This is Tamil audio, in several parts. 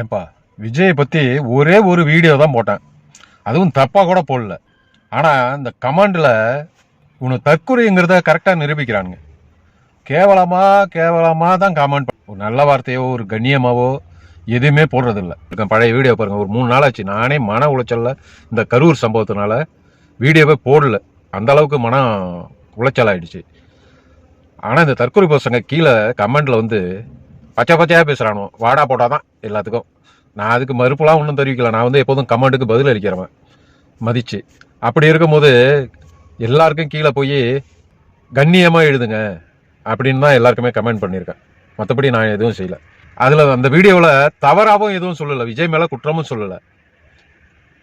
ஏன்பா விஜயை பற்றி ஒரே ஒரு வீடியோ தான் போட்டேன். அதுவும் தப்பாக கூட போடல. ஆனால் இந்த கமாண்டில் உனக்கு தற்கொலைங்கிறத கரெக்டாக நிரூபிக்கிறானுங்க. கேவலமாக கேவலமாக தான் கமெண்ட் ஒரு நல்ல வார்த்தையோ ஒரு கண்ணியமாவோ எதுவுமே போடுறதில்ல. இருக்க பழைய வீடியோ பாருங்கள் ஒரு மூணு நாள் ஆச்சு. நானே மன உளைச்சலில் இந்த கரூர் சம்பவத்தினால வீடியோவே போடல. அந்த அளவுக்கு மனம் உளைச்சல் ஆயிடுச்சு ஆனால் இந்த தற்கொலை பசங்க கீழே கமெண்டில் வந்து பச்சை பச்சையாக பேசுகிறானோ வாடா போட்டா தான் எல்லாத்துக்கும். நான் அதுக்கு மறுப்புலாம் ஒன்றும் தெரிவிக்கல. நான் வந்து எப்போதும் கமெண்ட்டுக்கு பதில் அளிக்கிறவன். மதிச்சு. அப்படி இருக்கும்போது எல்லாருக்கும் கீழே போய் கண்ணியமாக எழுதுங்க அப்படின்னு தான் எல்லாருக்குமே கமெண்ட் பண்ணியிருக்கேன். மற்றபடி நான் எதுவும் செய்யல. அதில் அந்த வீடியோவில் தவறாகவும் எதுவும் சொல்லலை. விஜய் மேலே குற்றமும் சொல்லலை.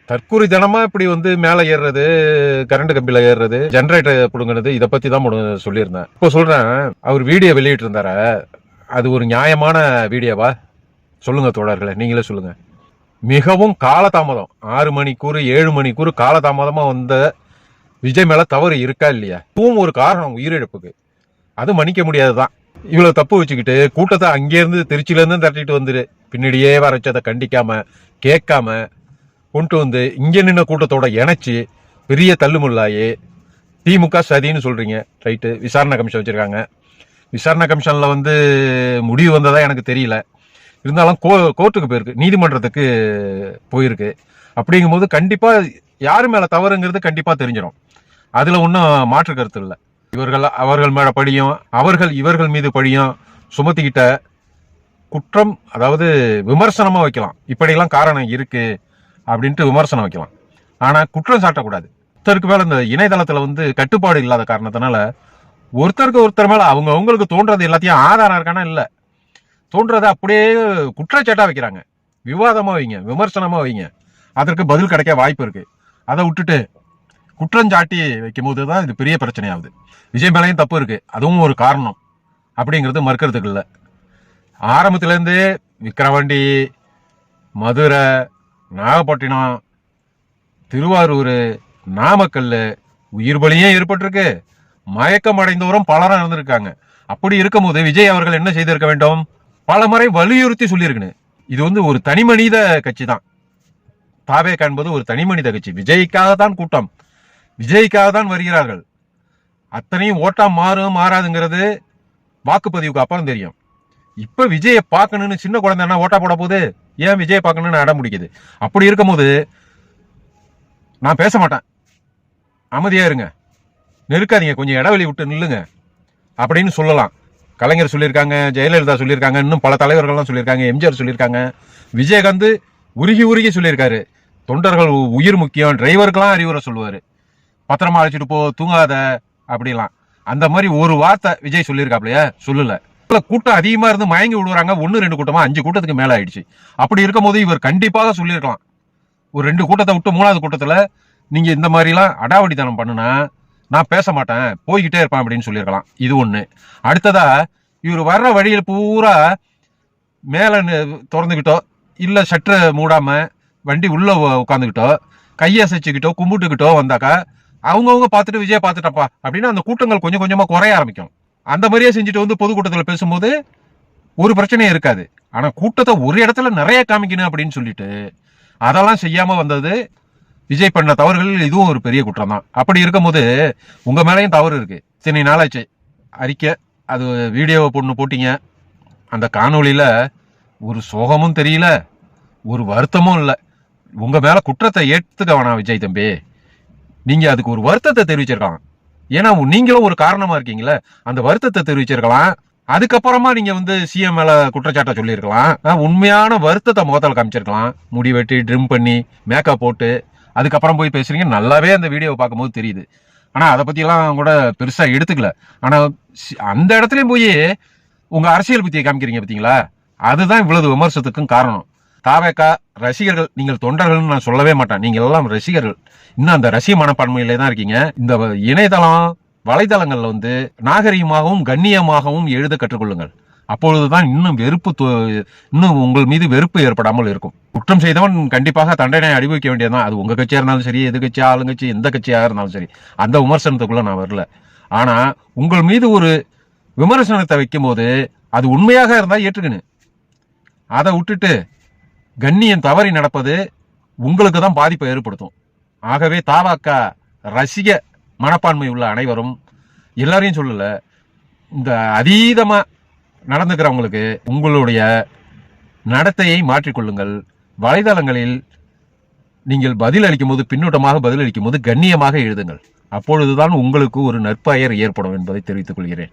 தற்கூரி தினமாக இப்படி வந்து மேலே ஏறுறது கரண்ட் கம்பியில் ஏறுறது ஜென்ரேட்டர் பிடுங்கினது இதை பற்றி தான் சொல்லியிருந்தேன். இப்போ சொல்கிறேன் அவர் வீடியோ வெளியிட்டிருந்தார? அது ஒரு நியாயமான வீடியோவா? சொல்லுங்க தோழர்களே நீங்களே சொல்லுங்க. மிகவும் காலதாமதம். ஆறு மணிக்கூறு ஏழு மணிக்கூறு காலதாமதமாக வந்த விஜய் மேலே தவறு இருக்கா இல்லையா? இதுவும் ஒரு காரணம் உயிரிழப்புக்கு. அது மன்னிக்க முடியாது தான் இவ்வளோ தப்பு வச்சுக்கிட்டு கூட்டத்தை அங்கேருந்து திருச்சியிலேருந்து தட்டிட்டு வந்துரு. பின்னாடியே வர வச்சதை கண்டிக்காம கேட்காம கொண்டு வந்து இங்கே நின்ன கூட்டத்தோட இணைச்சி பெரிய தள்ளுமுள்ளாயி திமுக சதின்னு சொல்கிறீங்க ரைட்டு விசாரணை கமிஷன் வச்சிருக்காங்க. விசாரணை கமிஷனில் வந்து முடிவு வந்ததாக எனக்கு தெரியல. இருந்தாலும் கோ கோர்ட்டுக்கு போயிருக்கு. நீதிமன்றத்துக்கு போயிருக்கு. அப்படிங்கும்போது கண்டிப்பாக யார் மேலே தவறுங்கிறது கண்டிப்பாக தெரிஞ்சிடும் அதில் ஒன்றும் மாற்று கருத்து இல்லை. இவர்கள் அவர்கள் மேலே படியும் அவர்கள் இவர்கள் மீது படியும் சுமத்திக்கிட்ட குற்றம் அதாவது விமர்சனமாக வைக்கலாம். இப்படியெல்லாம் காரணம் இருக்குது அப்படின்ட்டு விமர்சனம் வைக்கலாம். ஆனால் குற்றம் சாட்டக்கூடாது. ஒருத்தருக்கு மேலே இந்த இணையதளத்தில் வந்து கட்டுப்பாடு இல்லாத காரணத்தினால ஒருத்தருக்கு ஒருத்தர் மேல அவங்க அவங்களுக்கு தோன்றது எல்லாத்தையும் ஆதாரம் இருக்கானா? இல்ல. தோன்றதை அப்படியே குற்றச்சாட்டா வைக்கிறாங்க. விவாதமா வைங்க விமர்சனமா வைங்க. அதற்கு பதில் கிடைக்க வாய்ப்பு இருக்கு. அதை விட்டுட்டு குற்றஞ்சாட்டி வைக்கும் போது தான் இது பெரிய பிரச்சனையாகுது. விஜய் மேலையும் தப்பு இருக்கு. அதுவும் ஒரு காரணம். அப்படிங்கிறது மறுக்கிறதுக்கு இல்லை. ஆரம்பத்திலேருந்தே விக்கிரவாண்டி மதுரை நாகப்பட்டினம் திருவாரூர் நாமக்கல் உயிர் பலியும் ஏற்பட்டிருக்கு. மயக்கம் அடைந்தவரும் பலரும் இருந்திருக்காங்க. அப்படி இருக்கும்போது விஜய் அவர்கள் என்ன செய்திருக்க வேண்டும்? பல முறை வலியுறுத்தி சொல்லியிருக்கணும் இது வந்து ஒரு தனி மனித கட்சி தான் தாவே காண்பது ஒரு தனி மனித கட்சி. விஜய்க்காக தான் கூட்டம். விஜய்க்காக தான் வருகிறார்கள். அத்தனையும் ஓட்டா மாறும் மாறாதுங்கிறது வாக்குப்பதிவுக்கு அப்புறம் தெரியும். இப்ப விஜயை பார்க்கணும்னு சின்ன குழந்தை என்ன ஓட்டா போட போகுது. ஏன் விஜயை பார்க்கணும்னு அடம் முடிக்குது அப்படி இருக்கும்போது நான் பேச மாட்டேன். அமைதியா இருங்க. நெருக்காதீங்க கொஞ்சம் இடைவெளி விட்டு நில்லுங்க. அப்படின்னு சொல்லலாம். கலைஞர் சொல்லியிருக்காங்க ஜெயலலிதா சொல்லியிருக்காங்க இன்னும் பல தலைவர்கள்லாம் சொல்லியிருக்காங்க எம்ஜிஆர் சொல்லியிருக்காங்க. விஜயகாந்த் உருகி உருகி சொல்லியிருக்காரு. தொண்டர்கள் உயிர் முக்கியம் டிரைவருக்கெல்லாம் அறிவுரை சொல்லுவார். பத்திரமா அழைச்சிட்டு போ தூங்காத அப்படிலாம். அந்த மாதிரி ஒரு வார்த்தை விஜய் சொல்லியிருக்காப்லையா? சொல்லல. கூட்டம் அதிகமா இருந்து மயங்கி விடுறாங்க ஒன்னு ரெண்டு கூட்டமா அஞ்சு கூட்டத்துக்கு மேல ஆயிடுச்சு. அப்படி இருக்கும் போது இவர் கண்டிப்பாக சொல்லியிருக்கலாம். ஒரு ரெண்டு கூட்டத்தை விட்டு மூணாவது கூட்டத்துல நீங்க இந்த மாதிரிலாம் அடாவடித்தனம் பண்ணுனா நான் பேச மாட்டேன் போய்கிட்டே இருப்பேன் அப்படின்னு சொல்லியிருக்கலாம். இது ஒன்று அடுத்ததா இவர் வர்ற வழியில் பூரா மேலே திறந்துக்கிட்டோ இல்லை சற்று மூடாமல் வண்டி உள்ளே உட்காந்துக்கிட்டோ கையை அசைச்சுக்கிட்டோ கும்பிட்டுக்கிட்டோ வந்தாக்கா அவங்கவுங்க பார்த்துட்டு விஜய் பார்த்துட்டப்பா அப்படின்னு அந்த கூட்டங்கள் கொஞ்சம் கொஞ்சமாக குறைய ஆரம்பிக்கும். அந்த மாதிரியே செஞ்சுட்டு வந்து பொதுக்கூட்டத்தில் பேசும்போது ஒரு பிரச்சனையும் இருக்காது. ஆனால் கூட்டத்தை ஒரு இடத்துல நிறைய காமிக்கணும் அப்படின்னு சொல்லிட்டு அதெல்லாம் செய்யாமல் வந்தது விஜய் பண்ண தவறுகள் இதுவும் ஒரு பெரிய குற்றம் தான் அப்படி இருக்கும்போது உங்க மேலேயும் தவறு இருக்கு. சரி நாளாச்சு அறிக்கை அது வீடியோவை பொண்ணு போட்டீங்க. அந்த காணொளியில ஒரு சோகமும் தெரியல ஒரு வருத்தமும் இல்லை. உங்க மேல குற்றத்தை ஏற்றுக்க வேணாம் விஜய் தம்பி. நீங்க அதுக்கு ஒரு வருத்தத்தை தெரிவிச்சிருக்கலாம். ஏன்னா நீங்களும் ஒரு காரணமா இருக்கீங்களே அந்த வருத்தத்தை தெரிவிச்சிருக்கலாம். அதுக்கப்புறமா நீங்க வந்து சிஎம் மேல குற்றச்சாட்டை சொல்லியிருக்கலாம். உண்மையான வருத்தத்தை முகத்தில் காமிச்சிருக்கலாம். முடி வெட்டி ட்ரிம் பண்ணி மேக்கப் போட்டு அதுக்கப்புறம் போய் பேசுறீங்க. நல்லாவே அந்த வீடியோவை பார்க்கும்போது தெரியுது. ஆனால் அதை பத்தியெல்லாம் கூட பெருசாக எடுத்துக்கல. ஆனால் அந்த இடத்துலையும் போய் உங்கள் அரசியல் புத்தியை காமிக்கிறீங்க பார்த்தீங்களா அதுதான் இவ்வளவு விமர்சனத்துக்கும் காரணம். தாவேக்கா ரசிகர்கள் நீங்கள் தொண்டர்கள்னு நான் சொல்லவே மாட்டேன். நீங்கள் எல்லாம் ரசிகர்கள். இன்னும் அந்த ரசிக மனப்பான்மையிலே தான் இருக்கீங்க. இந்த வ- இணையதளம் வலைதளங்களில் வந்து நாகரீகமாகவும் கண்ணியமாகவும் எழுத கற்றுக்கொள்ளுங்கள். அப்பொழுதுதான் இன்னும் வெறுப்பு இன்னும் உங்கள் மீது வெறுப்பு ஏற்படாமல் இருக்கும். குற்றம் செய்தவன் கண்டிப்பாக தண்டனை அனுபவிக்க வேண்டியதுதான். அது உங்க கட்சியா இருந்தாலும் சரி எது கட்சி ஆளுங்கட்சி எந்த கட்சியாக இருந்தாலும் சரி. அந்த விமர்சனத்துக்குள்ள நான் வரல. ஆனா உங்கள் மீது ஒரு விமர்சனத்தை வைக்கும்போது அது உண்மையாக இருந்தா ஏற்றுக்கணும். அதை விட்டுட்டு கண்ணியம் தவறி நடப்பது உங்களுக்கு தான் பாதிப்பை ஏற்படுத்தும். ஆகவே தாவாக்கா ரசிக மனப்பான்மை உள்ள அனைவரும் எல்லாரையும் சொல்லல இந்த அதீதமா நடந்துக்கிறவங்களுக்கு உங்களுடைய நடத்தையை மாற்றிக்கொள்ளுங்கள். வலைதளங்களில் நீங்கள் பதில் அளிக்கும் போது பின்னூட்டமாக பதில் அளிக்கும் போது கண்ணியமாக எழுதுங்கள். அப்பொழுதுதான் உங்களுக்கு ஒரு நற்பெயர் ஏற்படும் என்பதை தெரிவித்துக் கொள்கிறேன்.